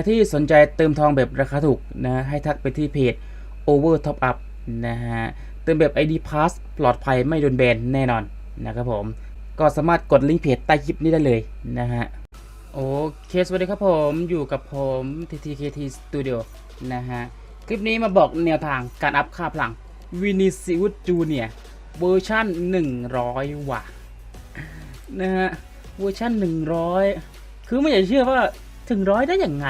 รที่สนใจเติมทองแบบราคาถูกนะ ให้ทักไปที่เพจ Over Top Up นะฮะ เติมแบบ ID Pass ปลอดภัยไม่โดนแบนแน่นอนนะครับผม ก็สามารถกดลิงก์เพจใต้คลิปนี้ได้เลยนะฮะ โอเค สวัสดีครับผม อยู่กับผม TTKT Studio นะฮะ คลิปนี้มาบอกแนวทางการอัพค่าพลังวินิซิอุสจูเนียเวอร์ชัน100 ว่ะนะฮะ เวอร์ชัน100 คือไม่อยากเชื่อว่า ถึงร้อยได้อย่างไง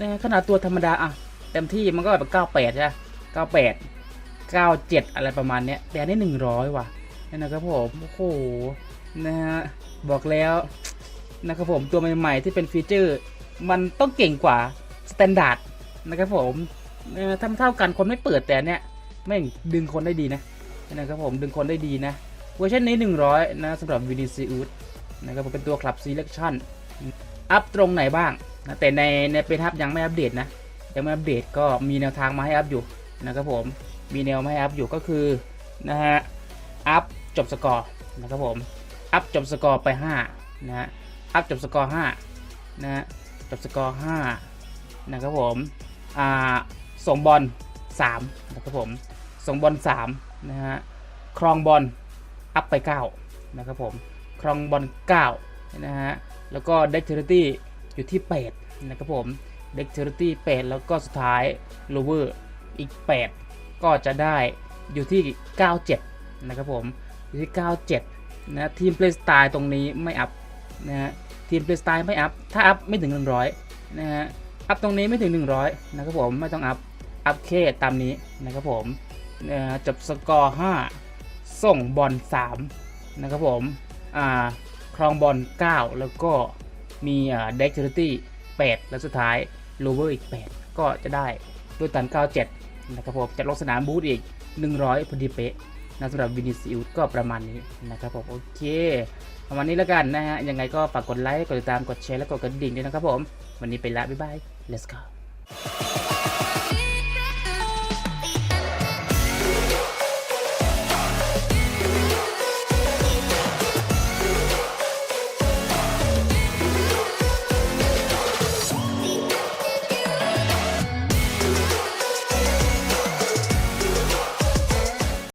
นะฮะขนาดตัวธรรมดาอะเต็มที่มันก็แบบ98ใช่ไหม98 97อะไรประมาณเนี้ยแต่อันนี้100ว่ะนั่นนะครับผมโอ้โหนะฮะบอกแล้วนะครับผมตัวใหม่ๆที่เป็นฟีเจอร์ มันต้องเก่งกว่าสแตนดาร์ดนะครับผมทำเท่ากันคนไม่เปิดแต่เนี้ยไม่ดึงคนได้ดีนะนะครับผมดึงคนได้ดีนะเวอร์ชันนี้ 100 นะสำหรับวินิซิอุสนะครับผมเป็นตัวคลับ Selection อัพตรงไหนบ้างนะแต่ในในเป็นทับยังไม่อัปเดตนะยังไม่อัปเดตก็มีแนวทางมาให้อัพอยู่นะครับผมมีแนวมาให้อัพอยู่ก็คือนะฮะอัพจบสกอร์นะครับผมอัพจบสกอร์ไป5นะฮะอัพจบสกอร์5นะฮะจบสกอร์5นะครับผมอ่าส่งบอล3นะครับผมส่งบอล3นะฮะครองบอลอัพไป9นะครับผมครองบอล9นะฮะ แล้วก็เด็กเทอร์ตี้อยู่ที่ 8 นะครับผมเด็กเทอร์ตี้8แล้วก็สุดท้ายโลเวอร์อีก 8 ก็จะได้อยู่ที่ 97 นะครับผม อยู่ที่ 97 นะทีมเพลย์สไตล์ตรงนี้ไม่อัพนะฮะทีมเพลย์สไตล์ไม่อัพ ถ้าอัพไม่ถึง 100 นะฮะ อัพตรงนี้ไม่ถึง 100 นะครับผม ไม่ต้องอัพ อัพแค่ตามนี้นะครับผมนะฮะจบสกอร์ 5 ส่งบอล 3 นะครับผม อ่า รองบอล 9 แล้วก็มีเด็กเทอร์ตี้8 แล้วสุดท้ายโลเวอร์อีก 8 ก็จะได้ด้วยตัน 97 นะครับผมจะลงสนามบูธอีก 100พอดีเป๊ะนะสำหรับวินิซิอุสก็ประมาณนี้นะครับผมโอเคประมาณนี้แล้วกันนะฮะ ยังไงก็ฝากกดไลค์ กดติดตาม กดแชร์ และกดกระดิ่งด้วยนะครับผม วันนี้ไปละ บ๊ายบาย let's go